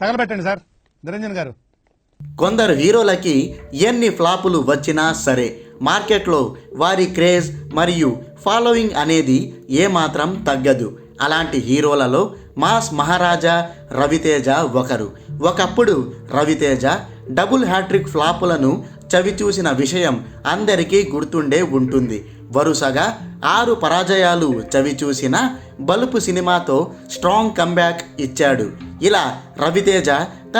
తగలబెట్టండి sir. Niranjan గారు. కొందరు హీరోలకి ఎన్ని ఫ్లాపులు వచ్చినా సరే మార్కెట్లో వారి క్రేజ్ మరియు ఫాలోయింగ్ అనేది ఏమాత్రం తగ్గదు. అలాంటి హీరోలలో మాస్ మహారాజా రవితేజ ఒకరు. ఒకప్పుడు రవితేజ డబుల్ హ్యాట్రిక్ ఫ్లాపులను చవిచూసిన విషయం అందరికీ గుర్తుండే ఉంటుంది. వరుసగా ఆరు పరాజయాలు చవిచూసిన బలుపు సినిమాతో స్ట్రాంగ్ కంబ్యాక్ ఇచ్చాడు. ఇలా రవితేజ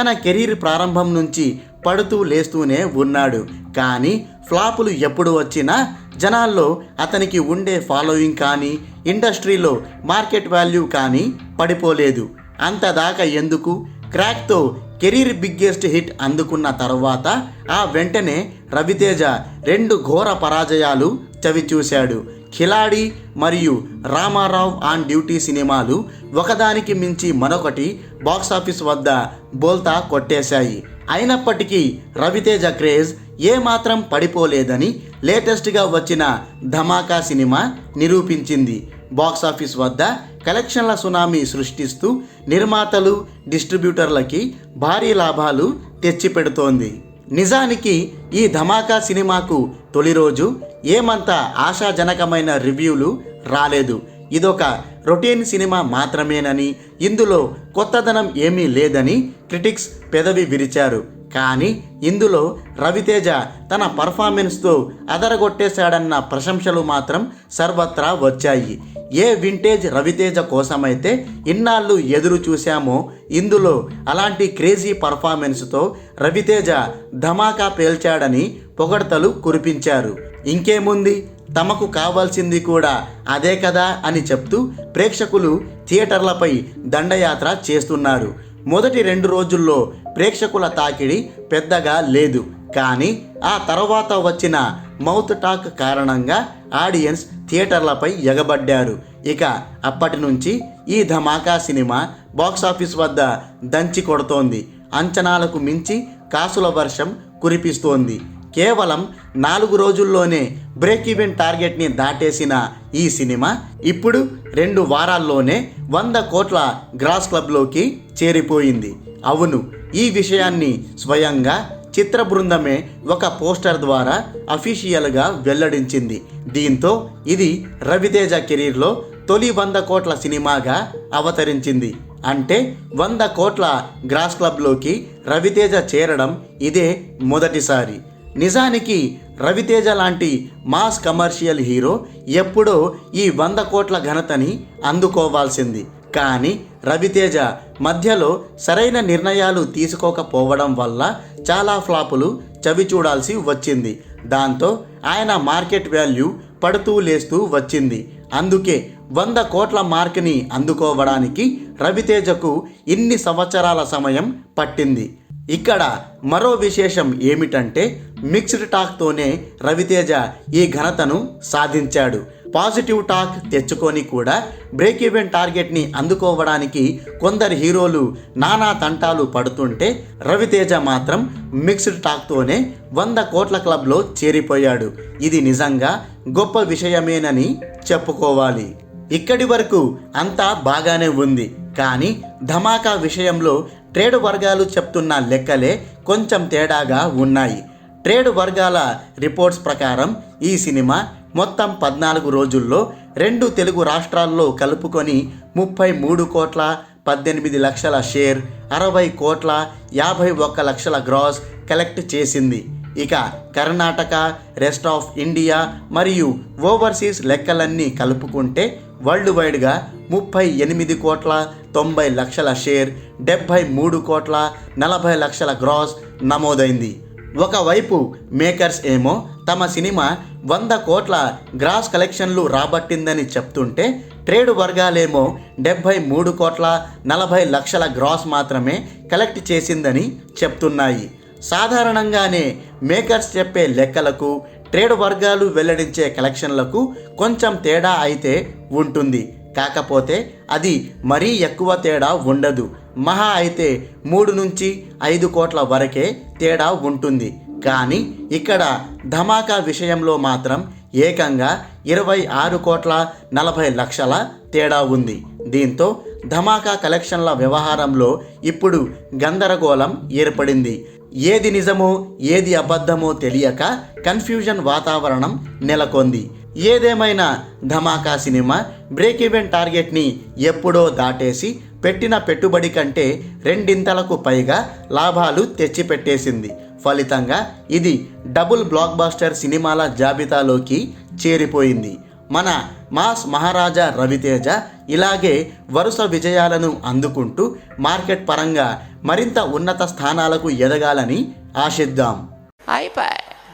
తన కెరీర్ ప్రారంభం నుంచి పడుతూ లేస్తూనే ఉన్నాడు. కానీ ఫ్లాపులు ఎప్పుడు వచ్చినా జనాల్లో అతనికి ఉండే ఫాలోయింగ్ కానీ ఇండస్ట్రీలో మార్కెట్ వాల్యూ కానీ పడిపోలేదు. అంతదాకా ఎందుకు? క్రాక్తో కెరీర్ బిగ్గెస్ట్ హిట్ అందుకున్న తర్వాత ఆ వెంటనే రవితేజ రెండు ఘోర పరాజయాలు చవిచూశాడు. ఖిలాడి మరియు రామారావు ఆన్ డ్యూటీ సినిమాలు ఒకదానికి మించి మరొకటి బాక్సాఫీస్ వద్ద బోల్తా కొట్టేశాయి. అయినప్పటికీ రవితేజ క్రేజ్ ఏమాత్రం పడిపోలేదని లేటెస్ట్గా వచ్చిన ధమాకా సినిమా నిరూపించింది. బాక్సాఫీస్ వద్ద కలెక్షన్ల సునామీ సృష్టిస్తూ నిర్మాతలు డిస్ట్రిబ్యూటర్లకి భారీ లాభాలు తెచ్చిపెడుతోంది. నిజానికి ఈ ధమాకా సినిమాకు తొలి రోజు ఏమంత ఆశాజనకమైన రివ్యూలు రాలేదు. ఇదొక రొటీన్ సినిమా మాత్రమేనని ఇందులో కొత్తదనం ఏమీ లేదని క్రిటిక్స్ పెదవి విరిచారు. కానీ ఇందులో రవితేజ తన పర్ఫార్మెన్స్తో అదరగొట్టేశాడన్న ప్రశంసలు మాత్రం సర్వత్రా వచ్చాయి. ఏ వింటేజ్ రవితేజ కోసమైతే ఇన్నాళ్ళు ఎదురు చూశామో ఇందులో అలాంటి క్రేజీ పర్ఫార్మెన్స్తో రవితేజ ధమాకా పేల్చాడని పొగడ్తలు కురిపించారు. ఇంకేముంది? తమకు కావాల్సింది కూడా అదే కదా అని చెప్తూ ప్రేక్షకులు థియేటర్లపై దండయాత్ర చేస్తున్నారు. మొదటి రెండు రోజుల్లో ప్రేక్షకుల తాకిడి పెద్దగా లేదు. కానీ ఆ తర్వాత వచ్చిన మౌత్ టాక్ కారణంగా ఆడియన్స్ థియేటర్లపై ఎగబడ్డారు. ఇక అప్పటి నుంచి ఈ ధమాకా సినిమా బాక్సాఫీస్ వద్ద దంచి కొడుతోంది. అంచనాలకు మించి కాసుల వర్షం కురిపిస్తోంది. కేవలం నాలుగు రోజుల్లోనే బ్రేక్ ఈవెన్ టార్గెట్ని దాటేసిన ఈ సినిమా ఇప్పుడు రెండు వారాల్లోనే వంద కోట్ల గ్రాస్ క్లబ్లోకి చేరిపోయింది. అవును ఈ విషయాన్ని స్వయంగా చిత్ర బృందమే ఒక పోస్టర్ ద్వారా అఫీషియల్గా వెల్లడించింది. దీంతో ఇది రవితేజ కెరీర్లో తొలి వంద కోట్ల సినిమాగా అవతరించింది. అంటే వంద కోట్ల గ్రాస్ క్లబ్లోకి రవితేజ చేరడం ఇదే మొదటిసారి. నిజానికి రవితేజ లాంటి మాస్ కమర్షియల్ హీరో ఎప్పుడో ఈ వంద కోట్ల ఘనతని అందుకోవాల్సింది. కానీ రవితేజ మధ్యలో సరైన నిర్ణయాలు తీసుకోకపోవడం వల్ల చాలా ఫ్లాపులు చవి చూడాల్సి వచ్చింది. దాంతో ఆయన మార్కెట్ వాల్యూ పడుతూ లేస్తూ వచ్చింది. అందుకే వంద కోట్ల మార్క్ని అందుకోవడానికి రవితేజకు ఇన్ని సంవత్సరాల సమయం పట్టింది. ఇక్కడ మరో విశేషం ఏమిటంటే మిక్స్డ్ టాక్తోనే రవితేజ ఈ ఘనతను సాధించాడు. పాజిటివ్ టాక్ తెచ్చుకొని కూడా బ్రేక్ ఈవెన్ టార్గెట్ని అందుకోవడానికి కొందరు హీరోలు నానా తంటాలు పడుతుంటే రవితేజ మాత్రం మిక్స్డ్ టాక్తోనే వంద కోట్ల క్లబ్లో చేరిపోయాడు. ఇది నిజంగా గొప్ప విషయమేనని చెప్పుకోవాలి. ఇక్కడి వరకు అంతా బాగానే ఉంది. కానీ ధమాకా విషయంలో ట్రేడ్ వర్గాలు చెప్తున్న లెక్కలే కొంచెం తేడాగా ఉన్నాయి. ట్రేడ్ వర్గాల రిపోర్ట్స్ ప్రకారం ఈ సినిమా మొత్తం పద్నాలుగు రోజుల్లో రెండు తెలుగు రాష్ట్రాల్లో కలుపుకొని ముప్పై మూడు కోట్ల పద్దెనిమిది లక్షల షేర్ అరవై కోట్ల యాభై ఒక్క లక్షల గ్రాస్ కలెక్ట్ చేసింది. ఇక కర్ణాటక రెస్ట్ ఆఫ్ ఇండియా మరియు ఓవర్సీస్ లెక్కలన్నీ కలుపుకుంటే వరల్డ్ వైడ్గా ముప్పై ఎనిమిది కోట్ల తొంభై లక్షల షేర్ డెబ్భై మూడు కోట్ల నలభై లక్షల గ్రాస్ నమోదైంది. ఒకవైపు మేకర్స్ ఏమో తమ సినిమా వంద కోట్ల గ్రాస్ కలెక్షన్లు రాబట్టిందని చెప్తుంటే ట్రేడ్ వర్గాలేమో డెబ్భై మూడు కోట్ల నలభై లక్షల గ్రాస్ మాత్రమే కలెక్ట్ చేసిందని చెప్తున్నాయి. సాధారణంగానే మేకర్స్ చెప్పే లెక్కలకు ట్రేడ్ వర్గాలు వెల్లడించే కలెక్షన్లకు కొంచెం తేడా అయితే ఉంటుంది. కాకపోతే అది మరీ ఎక్కువ తేడా ఉండదు. మహా అయితే మూడు నుంచి ఐదు కోట్ల వరకే తేడా ఉంటుంది. కానీ ఇక్కడ ధమాకా విషయంలో మాత్రం ఏకంగా ఇరవై ఆరు కోట్ల నలభై లక్షల తేడా ఉంది. దీంతో ధమాకా కలెక్షన్ల వ్యవహారంలో ఇప్పుడు గందరగోళం ఏర్పడింది. ఏది నిజమో ఏది అబద్ధమో తెలియక కన్ఫ్యూజన్ వాతావరణం నెలకొంది. ఏదేమైనా ధమాకా సినిమా బ్రేక్ ఈవెన్ టార్గెట్ని ఎప్పుడో దాటేసి పెట్టిన పెట్టుబడి కంటే రెండింతలకు పైగా లాభాలు తెచ్చిపెట్టేసింది. ఫలితంగా ఇది డబుల్ బ్లాక్ బాస్టర్ సినిమాల జాబితాలోకి చేరిపోయింది. మన మాస్ మహారాజా రవితేజ ఇలాగే వరుస విజయాలను అందుకుంటూ మార్కెట్ పరంగా మరింత ఉన్నత స్థానాలకు ఎదగాలని ఆశిద్దాం. అయిపోయి.